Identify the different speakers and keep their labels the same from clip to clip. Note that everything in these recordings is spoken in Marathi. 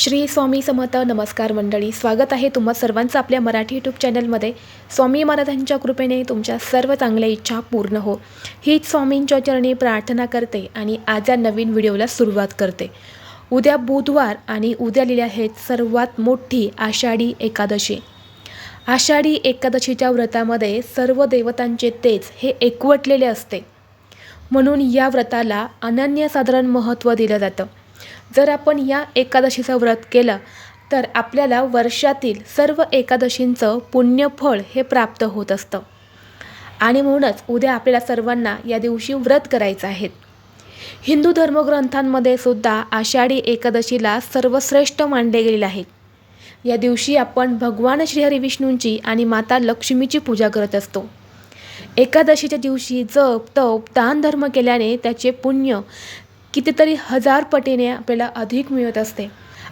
Speaker 1: श्री स्वामी समर्थ नमस्कार मंडळी. स्वागत आहे तुम्हा सर्वांचं आपल्या मराठी यूट्यूब चॅनलमध्ये. स्वामी महाराजांच्या कृपेने तुमच्या सर्व चांगल्या इच्छा पूर्ण हो. हीच स्वामींच्या चरणी प्रार्थना करते आणि आज या नवीन व्हिडिओला सुरुवात करते. उद्या बुधवार आणि उद्या लिहिल्या आहेत सर्वात मोठी आषाढी एकादशी. आषाढी एकादशीच्या व्रतामध्ये सर्व देवतांचे तेज हे एकवटलेले असते. म्हणून या व्रताला अनन्यसाधारण महत्त्व दिलं जातं. जर आपण या एकादशीचं व्रत केलं तर आपल्याला वर्षातील सर्व एकादशींचं पुण्यफळ हे प्राप्त होत असतं. आणि म्हणूनच उद्या आपल्याला सर्वांना या दिवशी व्रत करायचं आहे. हिंदू धर्मग्रंथांमध्ये सुद्धा आषाढी एकादशीला सर्वश्रेष्ठ मानले गेलेले आहे. या दिवशी आपण भगवान श्रीहरी विष्णूंची आणि माता लक्ष्मीची पूजा करत असतो. एकादशीच्या दिवशी जप तप दान धर्म केल्याने त्याचे पुण्य कितीतरी हजार पटीने आपल्याला अधिक मिळत असते.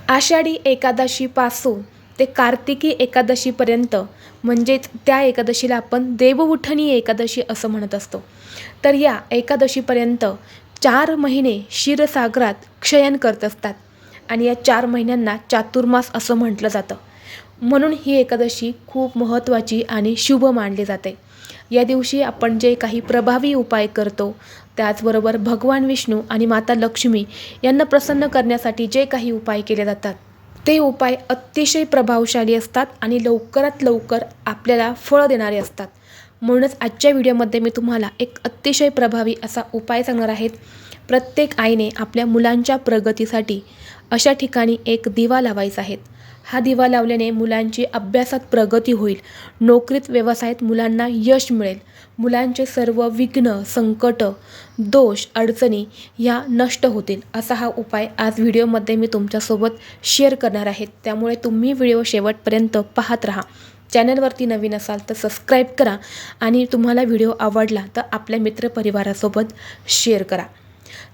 Speaker 1: आषाढी एकादशीपासून ते कार्तिकी एकादशीपर्यंत म्हणजेच त्या एकादशीला आपण देवउठणी एकादशी असं म्हणत असतो. तर या एकादशीपर्यंत चार महिने क्षीरसागरात क्षयन करत असतात आणि या चार महिन्यांना चातुर्मास असं म्हटलं जातं. म्हणून ही एकादशी खूप महत्त्वाची आणि शुभ मानली जाते. या दिवशी आपण जे काही प्रभावी उपाय करतो त्याचबरोबर भगवान विष्णू आणि माता लक्ष्मी यांना प्रसन्न करण्यासाठी जे काही उपाय केले जातात ते उपाय अतिशय प्रभावशाली असतात आणि लवकरात लवकर आपल्याला फळ देणारे असतात. म्हणूनच आजच्या व्हिडिओमध्ये मी तुम्हाला एक अतिशय प्रभावी असा उपाय सांगणार आहेत प्रत्येक आईने आपल्या मुलांच्या प्रगतीसाठी अशा ठिकाणी एक दिवा लावायचा आहे. हा दिवा लावल्याने मुलांची अभ्यासात प्रगती होईल. नोकरीत व्यवसायात मुलांना यश मिळेल. मुलांचे सर्व विघ्न संकट दोष अडचणी या नष्ट होतील असा हा उपाय आज व्हिडिओमध्ये मी तुमच्यासोबत शेअर करणार आहे. त्यामुळे तुम्ही व्हिडिओ शेवटपर्यंत पाहत राहा. चॅनलवरती नवीन असाल तर सबस्क्राईब करा आणि तुम्हाला व्हिडिओ आवडला तर आपल्या मित्रपरिवारासोबत शेअर करा.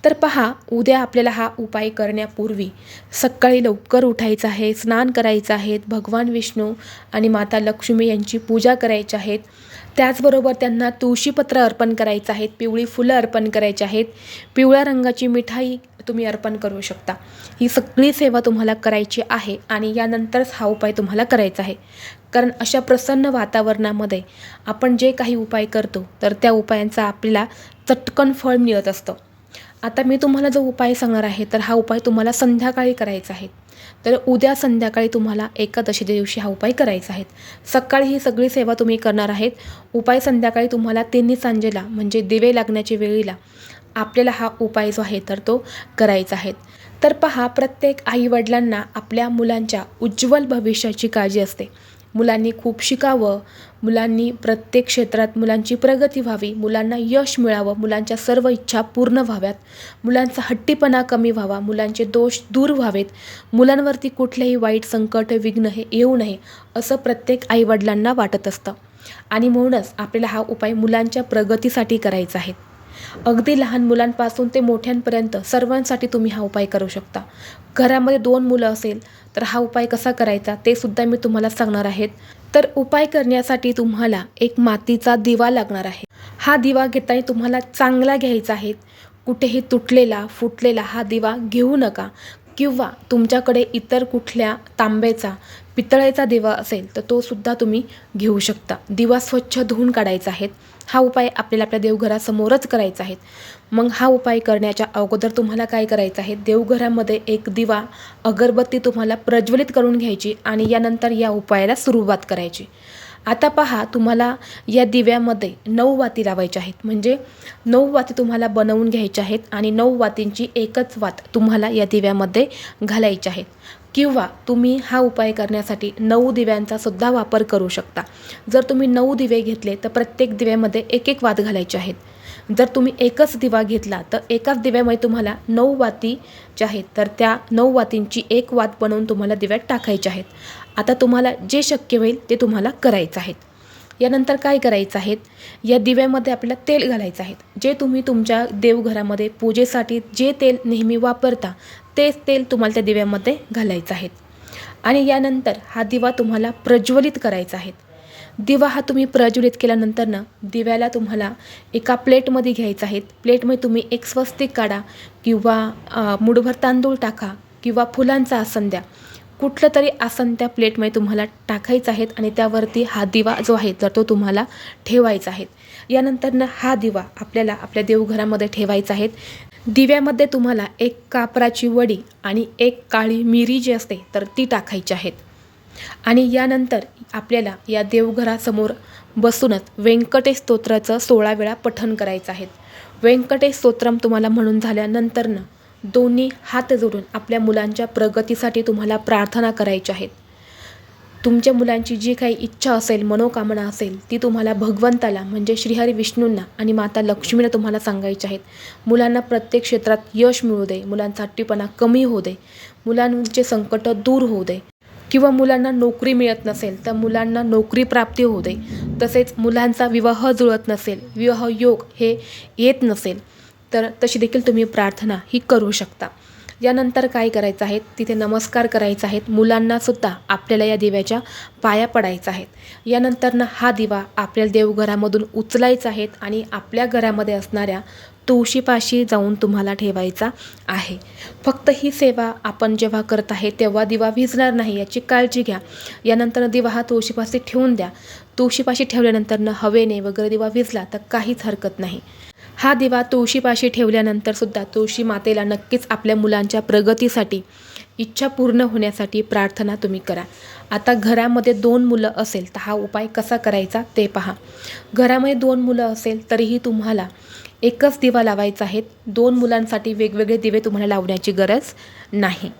Speaker 1: तर पहा उद्या आपल्याला हा उपाय करण्यापूर्वी सकाळी लवकर उठायचं आहे स्नान करायचं आहेत भगवान विष्णू आणि माता लक्ष्मी यांची पूजा करायची आहेत त्याचबरोबर त्यांना तुळशीपत्र अर्पण करायचं आहेत पिवळी फुलं अर्पण करायची आहेत. पिवळ्या रंगाची मिठाई तुम्ही अर्पण करू शकता. ही सगळी सेवा तुम्हाला करायची आहे आणि यानंतरच हा उपाय तुम्हाला करायचा आहे. कारण अशा प्रसन्न वातावरणामध्ये आपण जे काही उपाय करतो तर त्या उपायांचा आपल्याला चटकन फळ मिळत असतं. आता मी तुम्हाला जो उपाय सांगणार आहे तर हा उपाय तुम्हाला संध्याकाळी करायचा आहे. तर उद्या संध्याकाळी तुम्हाला एकादशी दिवशी हा उपाय करायचा आहे. सकाळी ही सगळी सेवा तुम्ही करणार आहेत. उपाय संध्याकाळी तुम्हाला तिन्ही सांजेला म्हणजे दिवे लागण्याच्या वेळीला आपल्याला हा उपाय जो आहे तर तो करायचा आहे. तर पहा प्रत्येक आईवडिलांना आपल्या मुलांच्या उज्ज्वल भविष्याची काळजी असते. मुलांनी खूप शिकावं मुलांनी प्रत्येक क्षेत्रात मुलांची प्रगती व्हावी मुलांना यश मिळावं मुलांच्या सर्व इच्छा पूर्ण व्हाव्यात मुलांचा हट्टीपणा कमी व्हावा मुलांचे दोष दूर व्हावेत मुलांवरती कुठलेही वाईट संकट विघ्न हे येऊ नये असं प्रत्येक आईवडिलांना वाटत असतं. आणि म्हणूनच आपल्याला हा उपाय मुलांच्या प्रगतीसाठी करायचा आहे. अगदी लहान मुलांपासून ते मोठ्यांपर्यंत सर्वांसाठी तुम्ही हा उपाय करू शकता. घरामध्ये दोन मुलं असेल तर हा उपाय कसा करायचा ते सुद्धा मी तुम्हाला सांगणार आहेत. तर उपाय करण्यासाठी तुम्हाला एक मातीचा दिवा लागणार आहे. हा दिवा घेताना तुम्हाला चांगला घ्यायचा आहे. कुठेही तुटलेला फुटलेला हा दिवा घेऊ नका. किंवा तुमच्याकडे इतर कुठल्या तांब्याचा पितळेचा दिवा असेल तर तो सुद्धा तुम्ही घेऊ शकता. दिवा स्वच्छ धुवून काढायचा आहे. हा उपाय आपल्याला आपल्या देवघरासमोरच करायचा आहे. मग हा उपाय करण्याच्या अगोदर तुम्हाला काय करायचं आहे? देवघरामध्ये एक दिवा अगरबत्ती तुम्हाला प्रज्वलित करून घ्यायची आणि यानंतर या उपायाला सुरुवात करायची. आता पहा तुम्हाला या दिव्यामध्ये नऊ वाती लावायच्या आहेत. म्हणजे नऊ वाती तुम्हाला बनवून घ्यायच्या आहेत आणि नऊ वातींची एकच वात तुम्हाला या दिव्यामध्ये घालायची आहेत किंवा तुम्ही हा उपाय करण्यासाठी नऊ दिव्यांचा सुद्धा वापर करू शकता. जर तुम्ही नऊ दिवे घेतले तर प्रत्येक दिव्यामध्ये एक एक वाद घालायचे आहेत. जर तुम्ही एकच दिवा घेतला तर एकाच दिव्यामध्ये तुम्हाला नऊ वाती ज्या आहेत तर त्या नऊ वातींची एक वात बनवून तुम्हाला दिव्यात टाकायच्या आहेत. आता तुम्हाला जे शक्य होईल ते तुम्हाला करायचं आहे. यानंतर काय करायचं आहे? या दिव्यामध्ये आपल्याला तेल घालायचं आहे. जे तुम्ही तुमच्या देवघरामध्ये पूजेसाठी जे तेल नेहमी वापरता तेच तेल तुम्हाला त्या दिव्यामध्ये घालायचं आहे. आणि यानंतर हा दिवा तुम्हाला प्रज्वलित करायचा आहे. दिवा हा तुम्ही प्रज्वलित केल्यानंतर ना दिव्याला तुम्हाला एका प्लेटमध्ये घ्यायचा आहे. प्लेटमध्ये तुम्ही एक स्वस्तिक काढा किंवा मुठभर तांदूळ टाका किंवा फुलांचा आसन द्या. कुठलं तरी आसन त्या प्लेटमध्ये तुम्हाला टाकायचं आहेत आणि त्यावरती हा दिवा जो आहे तर तो तुम्हाला ठेवायचा आहे. यानंतरनं हा दिवा आपल्याला आपल्या देवघरामध्ये ठेवायचा आहे. दिव्यामध्ये तुम्हाला एक कापराची वडी आणि एक काळी मिरी जी असते तर ती टाकायची आहेत. आणि यानंतर आपल्याला या देवघरासमोर बसूनच व्यंकटेश स्तोत्राचं सोळा वेळा पठण करायचं आहे. व्यंकटेश स्तोत्रम तुम्हाला म्हणून झाल्यानंतरनं दोन्ही हात जोडून आपल्या मुलांच्या प्रगतीसाठी तुम्हाला प्रार्थना करायच्या आहेत तुमच्या मुलांची जी काही इच्छा असेल मनोकामना असेल ती तुम्हाला भगवंताला म्हणजे श्रीहरी विष्णूंना आणि माता लक्ष्मीला तुम्हाला सांगायची आहेत. मुलांना प्रत्येक क्षेत्रात यश मिळू दे मुलांचा हट्टीपणा कमी होऊ दे मुलांचे संकट दूर होऊ दे. किंवा मुलांना नोकरी मिळत नसेल तर मुलांना नोकरी प्राप्ती होऊ दे. तसेच मुलांचा विवाह जुळत नसेल विवाह योग हे येत नसेल तर तशी देखील तुम्ही प्रार्थना ही करू शकता. यानंतर काय करायचं आहे? तिथे नमस्कार करायचा आहेत मुलांनासुद्धा आपल्याला या दिव्याच्या पाया पडायचा आहेत यानंतरनं हा दिवा आपल्या देवघरामधून उचलायचा आहेत आणि आपल्या घरामध्ये असणाऱ्या तुळशीपाशी जाऊन तुम्हाला ठेवायचा आहे. फक्त ही सेवा आपण जेव्हा करत आहे तेव्हा दिवा विजणार नाही याची काळजी घ्या. यानंतर दिवा हा तुळशीपाशी ठेवून द्या. तुळशीपाशी ठेवल्यानंतरनं हवेने वगैरे दिवा विजला तर काहीच हरकत नाही. हा दिवा तुळशीपाशी ठेवल्यानंतर सुद्धा तुळशी मातेला नक्कीच आपल्या मुलांच्या प्रगतीसाठी इच्छा पूर्ण होण्यासाठी प्रार्थना तुम्ही करा. आता घरामध्ये दोन मुलं असेल तर हा उपाय कसा करायचा ते पहा. घरामध्ये दोन मुलं असेल तरीही तुम्हाला एकच दिवा लावायचा आहे. दोन मुलांसाठी वेगवेगळे दिवे तुम्हाला लावण्याची गरज नाही.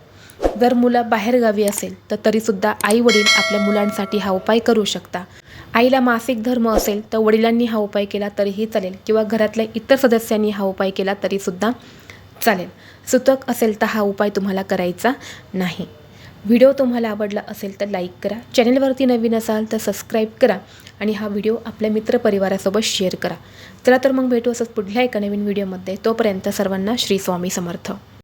Speaker 1: जर मुलं बाहेरगावी असेल तर तरीसुद्धा आई वडील आपल्या मुलांसाठी हा उपाय करू शकता. आईला मासिक धर्म असेल तर वडिलांनी हा उपाय केला तरीही चालेल. किंवा घरातल्या इतर सदस्यांनी हा उपाय केला तरीसुद्धा चालेल. सुतक असेल तर हा उपाय तुम्हाला करायचा नाही. व्हिडिओ तुम्हाला आवडला असेल तर लाईक करा. चॅनलवरती नवीन असाल तर सबस्क्राईब करा आणि हा व्हिडिओ आपल्या मित्रपरिवारासोबत शेअर करा. चला तर मग भेटू असंच पुढल्या एका नवीन व्हिडिओमध्ये. तोपर्यंत सर्वांना श्री स्वामी समर्थ.